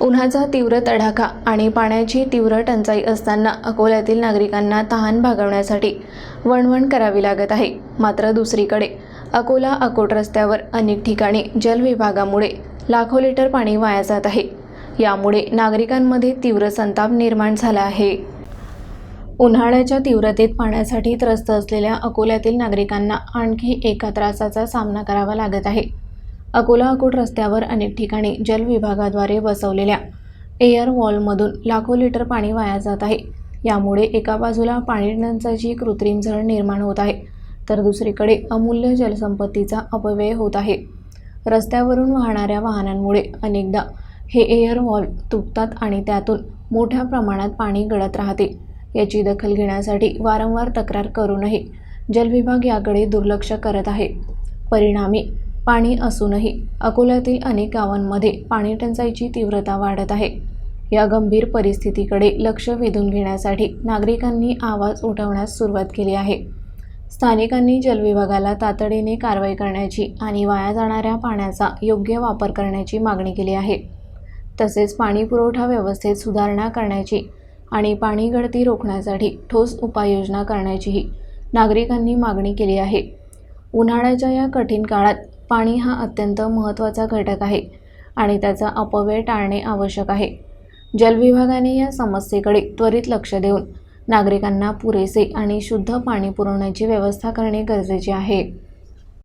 उन्हाचा तीव्र तडाखा आणि पाण्याची तीव्र टंचाई असताना अकोल्यातील नागरिकांना तहान भागवण्यासाठी वणवण करावी लागत आहे. मात्र दुसरीकडे अकोला अकोट रस्त्यावर अनेक ठिकाणी जलविभागामुळे लाखो लिटर पाणी वाया जात आहे. यामुळे नागरिकांमध्ये तीव्र संताप निर्माण झाला आहे. उन्हाळ्याच्या तीव्रतेत पाण्यासाठी त्रस्त असलेल्या अकोल्यातील नागरिकांना आणखी एका त्रासाचा सामना करावा लागत आहे. अकोला अकोट रस्त्यावर अनेक ठिकाणी जलविभागाद्वारे बसवलेल्या एअर वॉलमधून लाखो लिटर पाणी वाया जात आहे. यामुळे एका बाजूला पाणी टंचाईची कृत्रिम झळ निर्माण होत आहे तर दुसरीकडे अमूल्य जलसंपत्तीचा अपव्यय होत आहे. रस्त्यावरून वाहणाऱ्या वाहनांमुळे अनेकदा हे एअर वॉल तुटतात आणि त्यातून मोठ्या प्रमाणात पाणी गळत राहते. याची दखल घेण्यासाठी वारंवार तक्रार करूनही जलविभाग याकडे दुर्लक्ष करत आहे. परिणामी पाणी असूनही अकोल्यातील अनेक गावांमध्ये पाणी टंचाईची तीव्रता वाढत आहे. या गंभीर परिस्थितीकडे लक्ष वेधून घेण्यासाठी नागरिकांनी आवाज उठवण्यास सुरुवात केली आहे. स्थानिकांनी जलविभागाला तातडीने कारवाई करण्याची आणि वाया जाणाऱ्या पाण्याचा योग्य वापर करण्याची मागणी केली आहे. तसेच पाणी पुरवठा व्यवस्थेत सुधारणा करण्याची आणि पाणी गळती रोखण्यासाठी ठोस उपाययोजना करण्याचीही नागरिकांनी मागणी केली आहे. उन्हाळ्याच्या या कठीण काळात पाणी हा अत्यंत महत्त्वाचा घटक आहे आणि त्याचा अपव्यय टाळणे आवश्यक आहे. जलविभागाने या समस्येकडे त्वरित लक्ष देऊन नागरिकांना पुरेसे आणि शुद्ध पाणी पुरवण्याची व्यवस्था करणे गरजेचे आहे.